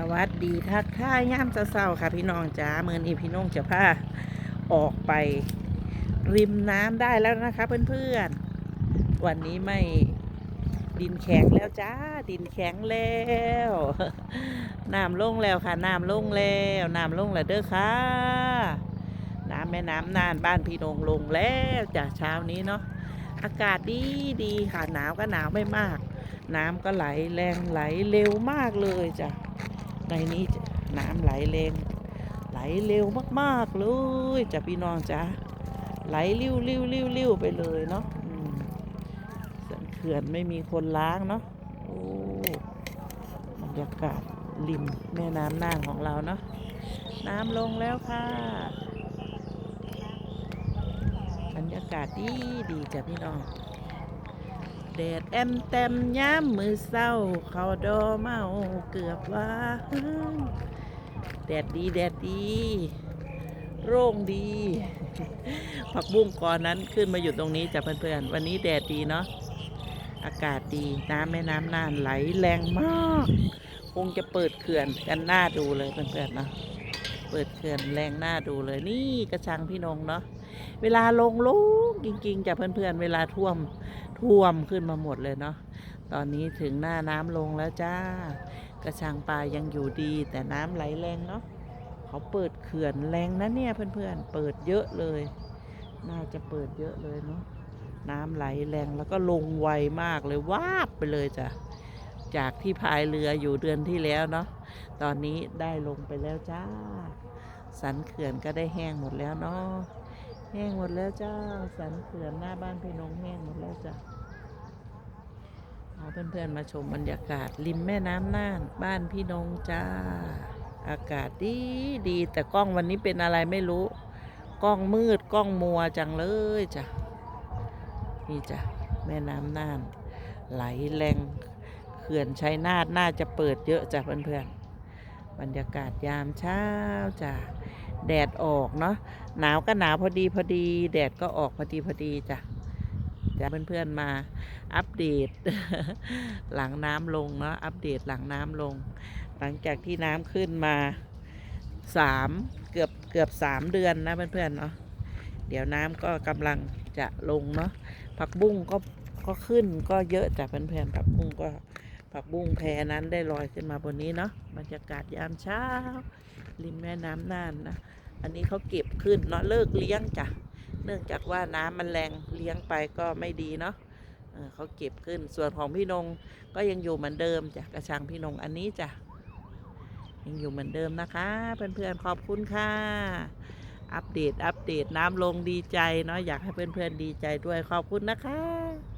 สวัสดีทักทายย่ามเศร้าๆค่ะ พี่น้องจ๋าเมื่อนี้พี่น้องจะพาออกไป ริมน้ำได้แล้วนะคะ เพื่อนๆ วันนี้ไม่ดินแข็งแล้วจ้า ดินแข็งแล้วน้ำลงแล้วค่ะน้ำลงแล้วน้ำลงแล้วเด้อค่ะ น้ำแม่น้ำน่านบ้านพี่นงลงแล้วจ้าเช้านี้เนาะอากาศดีดีค่ะหนาวก็หนาวไม่มาก น้ำก็ไหลแรงไหลเร็วมากเลยจ้ะ ในนี้น้ำไหลแรงไหลเร็วมากๆเลยจ้ะพี่น้องจ้ะไหลริ้วริ้วริ้วริ้วไปเลยเนาะสันเขื่อนไม่มีคนล้างเนาะโอ้บรรยากาศริมแม่น้ำน่านของเราเนาะน้ำลงแล้วค่ะบรรยากาศดีดีจ้ะพี่น้อง แดดแอมแต้มย้ำมือเศร้า เขาดอเมาเกือบว่าแดดดีแดดดี โร่งดี ผักบุ้งก่อนนั้นขึ้นมาอยู่ตรงนี้จ้ะเพื่อนๆ วันนี้แดดดีเนาะอากาศดีน้ำแม่น้ำน่านไหลแรงมาก คงจะเปิดเขื่อนกันหน้าดูเลยเพื่อนๆเนาะเปิดเขื่อนแรงหน้าดูเลยนี่กระชังพี่นงเนาะ เวลาลงลุกจริงๆจ้ะเพื่อนๆ เวลาท่วมท่วมขึ้นมาหมดเลยเนาะตอนนี้ถึงหน้าน้ำลงแล้วจ้า กระชังปลายังอยู่ดี แต่น้ำไหลแรงเนาะเขาเปิดเขื่อนแรงนะเนี่ยเพื่อนๆ เปิดเยอะเลย น่าจะเปิดเยอะเลยเนาะน้ำไหลแรงแล้วก็ลงไวมากเลยวาบไปเลยจ้ะจากที่พายเรืออยู่เดือนที่แล้วเนาะตอนนี้ได้ลงไปแล้วจ้า สันเขื่อนก็ได้แห้งหมดแล้วเนาะ แห้งหมดแล้วจ้า สันเขื่อนหน้าบ้านพี่นงแห้งหมดแล้วจ้ะเอาเพื่อนๆมาชมบรรยากาศริมแม่น้ำน่าน บ้านพี่นงจ้า อากาศดีดี แต่กล้องวันนี้เป็นอะไรไม่รู้ กล้องมืดกล้องมัวจังเลยจ้ะนี่จ้ะแม่น้ำน่าน ไหลแรงเขื่อนชัยนาทน่าจะเปิดเยอะจ้ะเพื่อนๆบรรยากาศยามเช้าจ้ะ แดดออกเนาะหนาวก็หนาวพอดีพอดี แดดก็ออกพอดีพอดีจ้ะจะเพื่อนๆมาอัปเดต หลังน้ำลงเนาะอัปเดตหลังน้ำลง หลังจากที่น้ำขึ้นมาสามเกือบเกือบสามเดือนนะเพื่อนๆเนาะเดี๋ยวน้ำก็กำลังจะลงเนาะผักบุ้งก็ก็ขึ้นก็เยอะจ้ะเพื่อนๆผักบุ้งก็ ผักบุ้งแพนั้นได้ลอยขึ้นมาบนนี้เนาะบรรยากาศยามเช้า ริมแม่น้ำน่านนะ อันนี้เขาเก็บขึ้นเนาะเลิกเลี้ยงจ้ะเนื่องจากว่าน้ำมันแรงเลี้ยงไปก็ไม่ดีเนาะเขาเก็บขึ้นส่วนของพี่นงก็ยังอยู่เหมือนเดิมจ้ะกระชังพี่นงอันนี้จ้ะยังอยู่เหมือนเดิมนะคะเพื่อนๆขอบคุณค่ะอัปเดตอัปเดตน้ำลงดีใจเนาะอยากให้เพื่อนๆดีใจด้วยขอบคุณนะคะ